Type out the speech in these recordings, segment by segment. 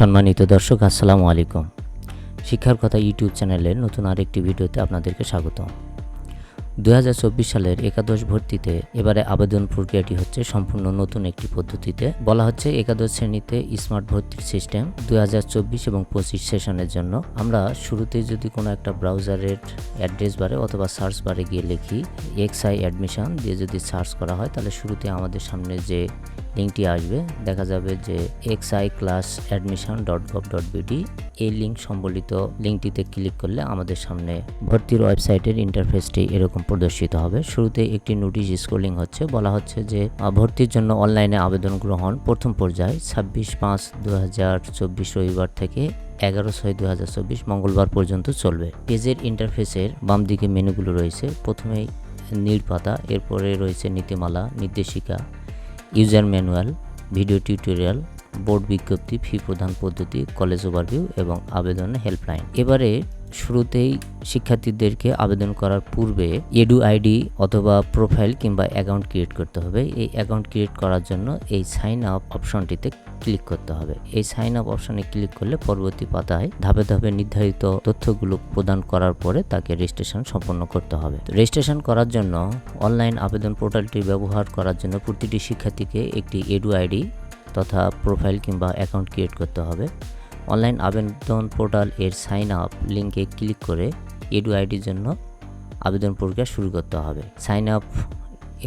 সম্মানিত দর্শক, আসসালামু আলাইকুম। শিক্ষার কথা ইউটিউব চ্যানেলের নতুন আরেকটি ভিডিওতে আপনাদেরকে স্বাগত দু হাজার চব্বিশ সালের একাদশ ভর্তিতে এবারে আবেদন প্রক্রিয়াটি হচ্ছে সম্পূর্ণ নতুন একটি পদ্ধতিতে। বলা হচ্ছে একাদশ শ্রেণীতে স্মার্ট ভর্তির সিস্টেম দু হাজার চব্বিশ এবং পঁচিশ সেশনের জন্য। আমরা শুরুতে যদি কোনো একটা ব্রাউজারের অ্যাড্রেস বারে অথবা সার্চ বারে গিয়ে লিখি, এক্স আই অ্যাডমিশন দিয়ে যদি সার্চ করা হয়, তাহলে শুরুতে আমাদের সামনে যে লিঙ্কটি আসবে। দেখা যাবে যে X I class admission dot gov dot BD এই লিঙ্ক সম্বলিত লিঙ্কটিতে ক্লিক করলে আমাদের সামনে ভর্তির ওয়েবসাইটের ইন্টারফেসটি এরকম প্রদর্শিত হবে। শুরুতে একটি নোটিশ স্ক্রোলিং হচ্ছে। বলা হচ্ছে যে ভর্তির জন্য অনলাইনে আবেদন গ্রহণ প্রথম পর্যায়ে ছাব্বিশ পাঁচ দু রবিবার থেকে এগারো ছয় দু মঙ্গলবার পর্যন্ত চলবে। পেজের ইন্টারফেসের বাম দিকে মেনুগুলো রয়েছে। প্রথমেই নীল পাতা, এরপরে রয়েছে নীতিমালা, নির্দেশিকা user manual, video tutorial, board বিজ্ঞপ্তি, ফি প্রদান পদ্ধতি, কলেজ ওভারভিউ এবং আবেদনের হেল্পলাইন। এবারে শুরুতেই শিক্ষার্থীদেরকে আবেদন করার পূর্বে এডু আইডি অথবা প্রোফাইল কিংবা অ্যাকাউন্ট ক্রিয়েট করতে হবে। এই অ্যাকাউন্ট ক্রিয়েট করার জন্য এই সাইন আপ অপশনটিতে ক্লিক করতে হবে। এই সাইন আপ অপশনে ক্লিক করলে পরবর্তী পাতায় ধাপে ধাপে নির্ধারিত তথ্যগুলো প্রদান করার পরে তাকে রেজিস্ট্রেশন সম্পন্ন করতে হবে। রেজিস্ট্রেশন করার জন্য অনলাইন আবেদন পোর্টালটি ব্যবহার করার জন্য প্রতিটি শিক্ষার্থীকে একটি এডু আইডি তথা প্রোফাইল কিংবা অ্যাকাউন্ট ক্রিয়েট করতে হবে। অনলাইন আবেদন পোর্টাল এর সাইন আপ লিঙ্কে ক্লিক করে এডু আইডির জন্য আবেদন প্রক্রিয়া শুরু করতে হবে। সাইন আপ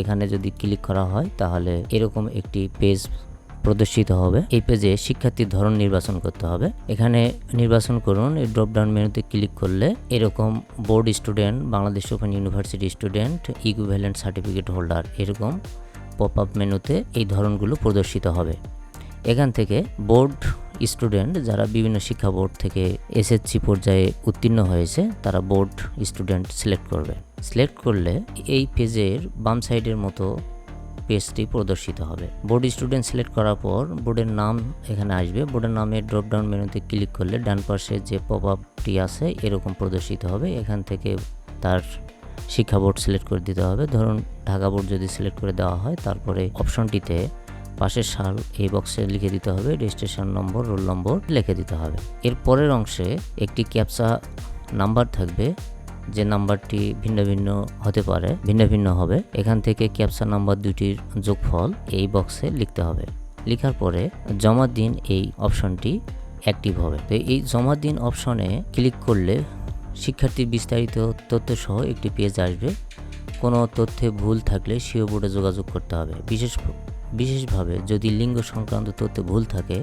এখানে যদি ক্লিক করা হয়, তাহলে এরকম একটি পেজ প্রদর্শিত হবে। এই পেজে শিক্ষার্থীর ধরন নির্বাচন করতে হবে। এখানে নির্বাচন করুন, এই ড্রপডাউন মেনুতে ক্লিক করলে এরকম board student Bangladesh open university student equivalent certificate holder এরকম পপ আপ মেনুতে এই ধরনগুলো প্রদর্শিত হবে। এখান থেকে বোর্ড স্টুডেন্ট যারা বিভিন্ন শিক্ষা বোর্ড থেকে এসএসসি পর্যায়ে উত্তীর্ণ হয়েছে, তারা বোর্ড স্টুডেন্ট সিলেক্ট করবে। সিলেক্ট করলে এই পেজের বাম সাইডের মতো পেজটি প্রদর্শিত হবে। বোর্ড স্টুডেন্ট সিলেক্ট করার পর বোর্ডের নাম এখানে আসবে। বোর্ডের নামে ড্রপডাউন মেনুতে ক্লিক করলে ডান পাশে যে পপ আপটি আছে, এরকম প্রদর্শিত হবে। এখান থেকে তার শিক্ষা বোর্ড সিলেক্ট করে দিতে হবে। ধরুন ঢাকা বোর্ড যদি সিলেক্ট করে দেওয়া হয়, তারপরে অপশনটিতে পাশের সাল এই বক্সে লিখে দিতে হবে রেজিস্ট্রেশন নম্বর রোল নম্বর লিখে দিতে হবে। এর পরের অংশে একটি ক্যাপসা নাম্বার থাকবে, যে নাম্বারটি ভিন্ন ভিন্ন হতে পারে, ভিন্ন ভিন্ন হবে। এখান থেকে ক্যাপসা নাম্বার দুটির যোগফল এই বক্সে লিখতে হবে। লেখার পরে জমা দিন এই অপশনটি অ্যাক্টিভ হবে। তো এই জমা দিন অপশনে ক্লিক করলে শিক্ষার্থীর বিস্তারিত তথ্য সহ একটি পেজ আসবে। কোনো তথ্যে ভুল থাকলে সিও বোর্ডে যোগাযোগ করতে হবে। বিশেষ বিশেষভাবে যদি লিঙ্গ সংক্রান্ত তথ্যে ভুল থাকে,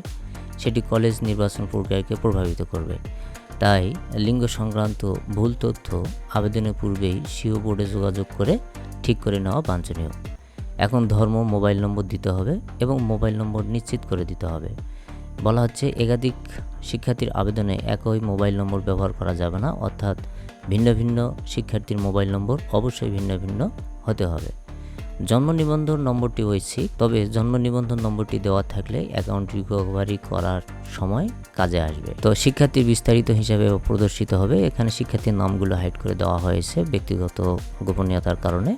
সেটি কলেজ নির্বাচন প্রক্রিয়াকে প্রভাবিত করবে। তাই লিঙ্গ সংক্রান্ত ভুল তথ্য আবেদনের পূর্বেই সিও বোর্ডে যোগাযোগ করে ঠিক করে নেওয়া বাঞ্ছনীয়। এখন ধর্ম, মোবাইল নম্বর দিতে হবে এবং মোবাইল নম্বর নিশ্চিত করে দিতে হবে। বলা হচ্ছে, একাধিক শিক্ষার্থীর আবেদনে একই মোবাইল নম্বর ব্যবহার করা যাবে না, অর্থাৎ ভিন্ন ভিন্ন শিক্ষার্থীর মোবাইল নম্বর অবশ্যই ভিন্ন ভিন্ন হতে হবে। জন্ম নিবন্ধন নম্বরটি ঐচ্ছিক তবে জন্ম নিবন্ধন নম্বরটি দেওয়া থাকলে অ্যাকাউন্ট রিকভারি করার সময় কাজে আসবে। তো শিক্ষার্থীর বিস্তারিত হিসাবে প্রদর্শিত হবে। এখানে শিক্ষার্থীর নামগুলো হাইড করে দেওয়া হয়েছে ব্যক্তিগত গোপনীয়তার কারণে।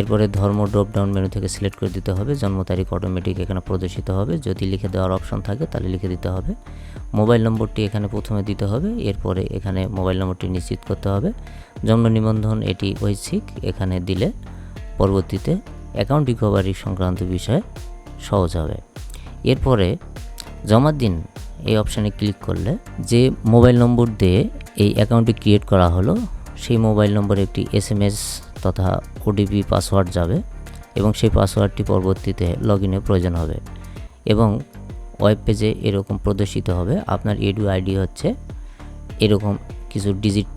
এরপরে ধর্ম ড্রপ ডাউন মেনু থেকে সিলেক্ট করে দিতে হবে। জন্ম তারিখ অটোমেটিক এখানে প্রদর্শিত হবে। যদি লিখে দেওয়ার অপশন থাকে তাহলে লিখে দিতে হবে। মোবাইল নম্বরটি এখানে প্রথমে দিতে হবে। এরপরে এখানে মোবাইল নম্বরটি নিশ্চিত করতে হবে। জন্ম নিবন্ধন এটি ঐচ্ছিক। এখানে দিলে পরবর্তীতে অ্যাকাউন্ট রিকভারি সংক্রান্ত বিষয়ে সহজ হবে। এরপরে জমার দিন এই অপশানে ক্লিক করলে যে মোবাইল নম্বর দিয়ে এই অ্যাকাউন্টটি ক্রিয়েট করা হলো, সেই মোবাইল নম্বরে একটি এস এম এস তথা ওটিপি, পাসওয়ার্ড যাবে এবং সেই পাসওয়ার্ডটি পরবর্তীতে লগ ইনের প্রয়োজন হবে এবং ওয়েব পেজে এরকম প্রদর্শিত হবে। আপনার এডু আইডি হচ্ছে এরকম কিছু ডিজিট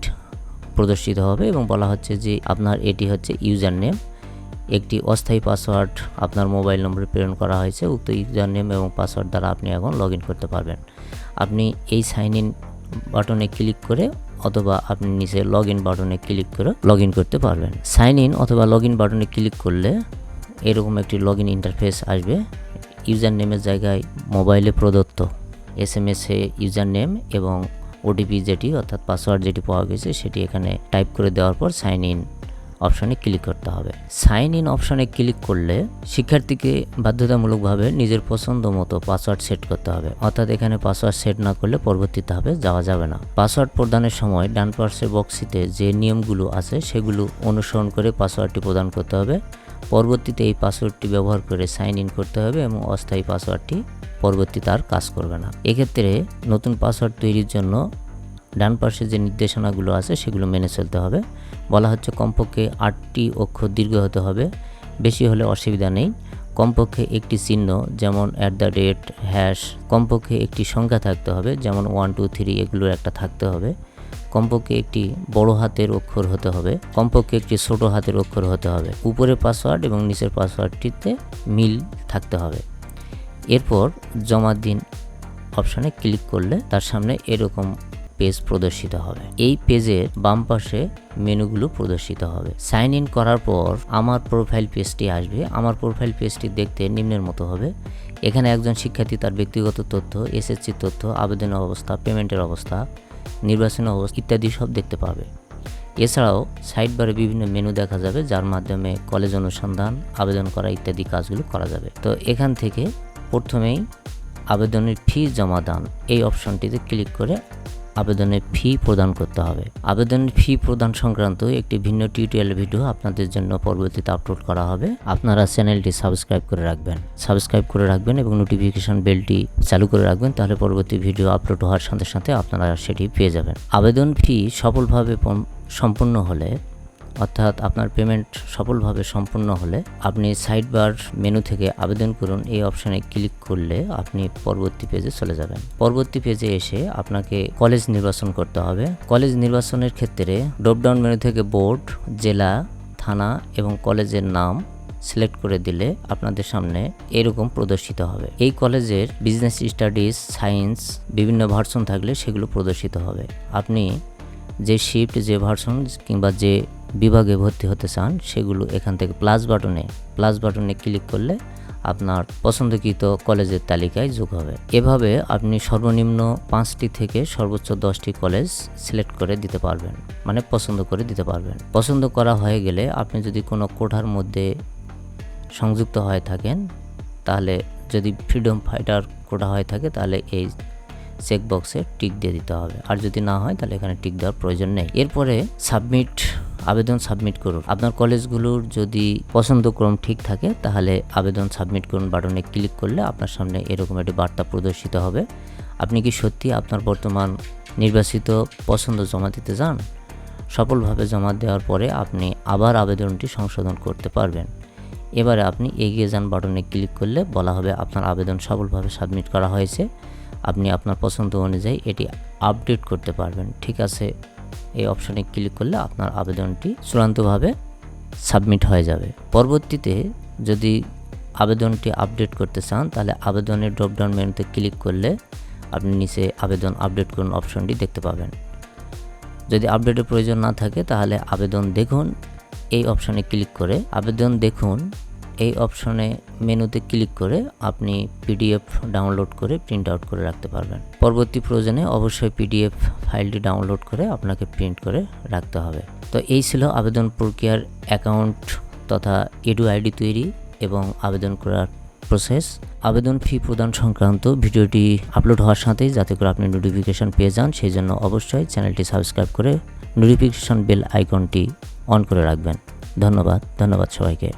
প্রদর্শিত হবে এবং বলা হচ্ছে যে আপনার এটি হচ্ছে ইউজার নেম। একটি অস্থায়ী পাসওয়ার্ড আপনার মোবাইল নম্বরে প্রেরণ করা হয়েছে, উক্ত ইউজার নেম এবং পাসওয়ার্ড দ্বারা আপনি এখন লগ করতে পারবেন। আপনি এই সাইন ইন বাটনে ক্লিক করে অথবা আপনি নিচে লগ ইন বাটনে ক্লিক করে লগ করতে পারবেন। সাইন ইন অথবা লগ ইন বাটনে ক্লিক করলে এরকম একটি লগ ইন ইন্টারফেস আসবে। ইউজার নেমের জায়গায় মোবাইলে প্রদত্ত এস এম এসে ইউজার নেম এবং ওটিপি যেটি, অর্থাৎ পাসওয়ার্ড যেটি পাওয়া গেছে, সেটি এখানে টাইপ করে দেওয়ার পর সাইন ইন অপশনে ক্লিক করতে হবে। সাইন ইন অপশনে ক্লিক করলে শিক্ষার্থীকে বাধ্যতামূলকভাবে নিজের পছন্দ মতো পাসওয়ার্ড সেট করতে হবে। অর্থাৎ এখানে পাসওয়ার্ড সেট না করলে পরবর্তী ধাপে যাওয়া যাবে না। পাসওয়ার্ড প্রদানের সময় ডান পার্শ্বের বক্সিতে যে নিয়মগুলো আছে, সেগুলো অনুসরণ করে পাসওয়ার্ডটি প্রদান করতে হবে। পরবর্তীতে এই পাসওয়ার্ডটি ব্যবহার করে সাইন ইন করতে হবে এবং অস্থায়ী পাসওয়ার্ডটি পরবর্তীতে আর কাজ করবে না। এক্ষেত্রে নতুন পাসওয়ার্ড তৈরির জন্য ডান পাশে যে নির্দেশনাগুলো আছে, সেগুলো মেনে চলতে হবে। বলা হচ্ছে কমপক্ষে আটটি অক্ষর দীর্ঘ হতে হবে। বেশি হলে অসুবিধা নেই। কমপক্ষে একটি চিহ্ন, যেমন অ্যাট দ্য রেট হ্যাশ কমপক্ষে একটি সংখ্যা থাকতে হবে, যেমন ওয়ান টু থ্রি এগুলোর একটা থাকতে হবে। কমপক্ষে একটি বড় হাতের অক্ষর হতে হবে, কমপক্ষে একটি ছোট হাতের অক্ষর হতে হবে। উপরের পাসওয়ার্ড এবং নিচের পাসওয়ার্ডটিতে মিল থাকতে হবে। এরপর জমা দিন অপশানে ক্লিক করলে তার সামনে এরকম পেজ প্রদর্শিত হবে। এই পেজের বাম পাশে মেনুগুলো প্রদর্শিত হবে। সাইন ইন করার পর আমার প্রোফাইল পেজটি আসবে। আমার প্রোফাইল পেজটি দেখতে নিম্নের মতো হবে। এখানে একজন শিক্ষার্থী তার ব্যক্তিগত তথ্য, এসএসসি তথ্য, আবেদনের অবস্থা, পেমেন্টের অবস্থা, নির্বাচনী অবস্থা ইত্যাদি সব দেখতে পাবে। এছাড়াও সাইড বারে বিভিন্ন মেনু দেখা যাবে, যার মাধ্যমে কলেজ অনুসন্ধান, আবেদন করা ইত্যাদি কাজগুলো করা যাবে। তো এখান থেকে প্রথমেই আবেদনের ফি জমা দান। এই অপশনটিতে ক্লিক করে আবেদনের ফি প্রদান করতে হবে। আবেদনের ফি প্রদান সংক্রান্ত একটি ভিন্ন টিউটোরিয়াল ভিডিও আপনাদের জন্য পরবর্তীতে আপলোড করা হবে। আপনারা চ্যানেলটি সাবস্ক্রাইব করে রাখবেন। সাবস্ক্রাইব করে রাখবেন এবং নোটিফিকেশন বেলটি চালু করে রাখবেন, তাহলে পরবর্তী ভিডিও আপলোড হওয়ার সাথে সাথে আপনারা সেটি পেয়ে যাবেন। আবেদন ফি সফলভাবে সম্পন্ন হলে অর্থাৎ আপনার পেমেন্ট সফলভাবে সম্পূর্ণ হলে আপনি সাইড বার মেনু থেকে আবেদন করুন। এই অপশানে ক্লিক করলে আপনি পরবর্তী পেজে চলে যাবেন। পরবর্তী পেজে এসে আপনাকে কলেজ নির্বাচন করতে হবে। কলেজ নির্বাচনের ক্ষেত্রে ড্রপডাউন মেনু থেকে বোর্ড জেলা, থানা এবং কলেজের নাম সিলেক্ট করে দিলে আপনাদের সামনে এরকম প্রদর্শিত হবে। এই কলেজের বিজনেস স্টাডিজ সায়েন্স বিভিন্ন ভার্সন থাকলে সেগুলো প্রদর্শিত হবে। আপনি যে শিফট যে ভার্সন কিংবা যে বিভাগে ভর্তি হতে চান, সেগুলো এখান থেকে প্লাস বাটনে প্লাস বাটনে ক্লিক করলে আপনার পছন্দকৃত কলেজের তালিকায় যোগ হবে। এভাবে আপনি সর্বনিম্ন পাঁচটি থেকে সর্বোচ্চ দশটি কলেজ সিলেক্ট করে দিতে পারবেন মানে পছন্দ করে দিতে পারবেন। পছন্দ করা হয়ে গেলে আপনি যদি কোনো কোঠার মধ্যে সংযুক্ত হয়ে থাকেন, তাহলে যদি ফ্রিডম ফাইটার কোটা হয়ে থাকে, তাহলে এই চেকবক্সে টিক দিয়ে দিতে হবে। আর যদি না হয়, তাহলে এখানে টিক দেওয়ার প্রয়োজন নেই। এরপরে সাবমিট আবেদন সাবমিট করুন। আপনার কলেজগুলোর যদি পছন্দক্রম ঠিক থাকে, তাহলে আবেদন সাবমিট করুন বাটনে ক্লিক করলে আপনার সামনে এরকম একটি বার্তা প্রদর্শিত হবে। আপনি কি সত্যি আপনার বর্তমান নির্বাচিত পছন্দ জমা দিতে চান? সফলভাবে জমা দেওয়ার পরে আপনি আবার আবেদনটি সংশোধন করতে পারবেন। এবারে আপনি এগিয়ে যান বাটনে ক্লিক করলে বলা হবে আপনার আবেদন সফলভাবে সাবমিট করা হয়েছে। আপনি আপনার পছন্দ অনুযায়ী এটি আপডেট করতে পারবেন। ঠিক আছে এই অপশনে ক্লিক করলে আপনার আবেদনটি চূড়ান্তভাবে সাবমিট হয়ে যাবে। পরবর্তীতে যদি আবেদনটি আপডেট করতে চান, তাহলে আবেদনের ড্রপডাউন মেনুতে ক্লিক করলে আপনি নিচে আবেদন আপডেট করুন অপশনটি দেখতে পাবেন। যদি আপডেটের প্রয়োজন না থাকে, তাহলে আবেদন দেখুন। এই অপশনে ক্লিক করে আবেদন দেখুন। এই অপশনে মেনুতে ক্লিক করে আপনি পিডিএফ ডাউনলোড করে প্রিন্ট আউট করে রাখতে পারবেন। পরবর্তী প্রয়োজনে অবশ্যই পিডিএফ ফাইলটি ডাউনলোড করে আপনাকে প্রিন্ট করে রাখতে হবে। তো এই ছিল আবেদন প্রক্রিয়ার অ্যাকাউন্ট তথা এডু আইডি তৈরি এবং আবেদন করার প্রসেস আবেদন ফি প্রদান সংক্রান্ত ভিডিওটি আপলোড হওয়ার সাথেই যাতে করে আপনি নোটিফিকেশন পেয়ে যান, সেই জন্য অবশ্যই চ্যানেলটি সাবস্ক্রাইব করে নোটিফিকেশন বেল আইকনটি অন করে রাখবেন। ধন্যবাদ ধন্যবাদ সবাইকে।